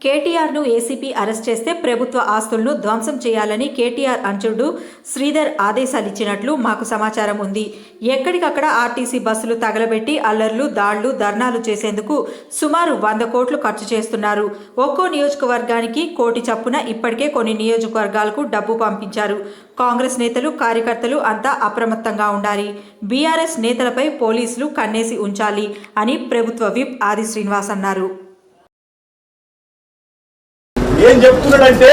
కేటీఆర్ను ACP arrest చేస్తే ప్రభుత్వ ఆస్తులను ధ్వంసం చేయాలని కేటీఆర్ అంచుడు శ్రీధర్ ఆదేశాలిచ్చినట్లు మాకు సమాచారం ఉంది. ఎక్కడికక్కడ ఆర్టీసీ బస్సులు తగలబెట్టి అల్లర్లు దాళ్ళు ధర్నాలు చేసేందుకు సుమారు వంద కోట్లు ఖర్చు చేస్తున్నారు. ఒక్కో నియోజకవర్గానికి కోటి చప్పున ఇప్పటికే కొన్ని నియోజకవర్గాలకు డబ్బు పంపించారు. కాంగ్రెస్ నేతలు కార్యకర్తలు అంతా అప్రమత్తంగా ఉండాలి. బీఆర్ఎస్ నేతలపై పోలీసులు కన్నేసి ఉంచాలి అని ప్రభుత్వ విప్ ఆది శ్రీనివాస్ అన్నారు. ఏం చెప్తున్నాడంటే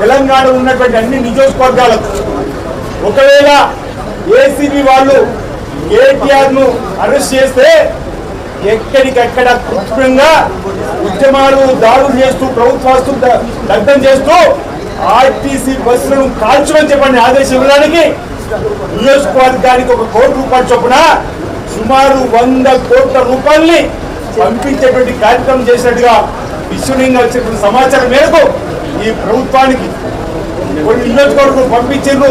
తెలంగాణ ఉన్నటువంటి అన్ని నియోజకవర్గాలకు ఒకవేళ ఏసీబీ వాళ్ళు కేటీఆర్ను అరెస్ట్ చేస్తే ఎక్కడికక్కడ కృత్రిమంగా ఉద్యమాలు దాడులు చేస్తూ ప్రభుత్వాస్తు దగ్ధం చేస్తూ ఆర్టీసీ బస్సులను కాల్చమని చెప్పండి ఆదేశం ఇవ్వడానికి నియోజకవర్గానికి ఒక కోటి రూపాయలు చొప్పున సుమారు వంద కోట్ల రూపాయల్ని పంపించేటువంటి కార్యక్రమం చేసినట్టుగా విశ్వనీయంగా వచ్చినటువంటి సమాచారం మేరకు ఈ ప్రభుత్వానికి కొన్ని నియోజకవర్గం పంపించారు.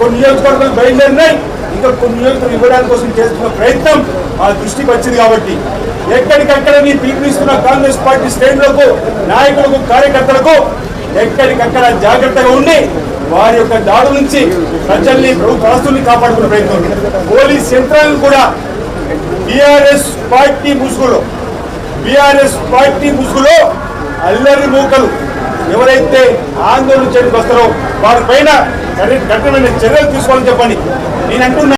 కొన్ని నియోజకవర్గాలు బయలుదేరినాయి. ఇంకా కొన్ని నియోజకవర్గం ఇవ్వడానికి కోసం చేస్తున్న ప్రయత్నం మా దృష్టికి వచ్చింది కాబట్టి ఎక్కడికక్కడ నీ పిలుపునిస్తున్న కాంగ్రెస్ పార్టీ శ్రేణులకు నాయకులకు కార్యకర్తలకు ఎక్కడికక్కడ జాగ్రత్తగా ఉండి వారి యొక్క దాడు నుంచి ప్రజల్ని ప్రభుత్వ ఆస్తుల్ని కాపాడుకునే ప్రయత్నం. పోలీస్ యంత్రాలను కూడా టిఆర్ఎస్ పార్టీ ముసుగులో. బీఆర్ఎస్ పార్టీ ముసుగులో అల్లరి మూకలు. ఎవరైతే ఆందోళన చేయడానికి వస్తారో వారి పైన కఠినమైన చర్యలు తీసుకోవాలని చెప్పండి. నేను అంటున్నా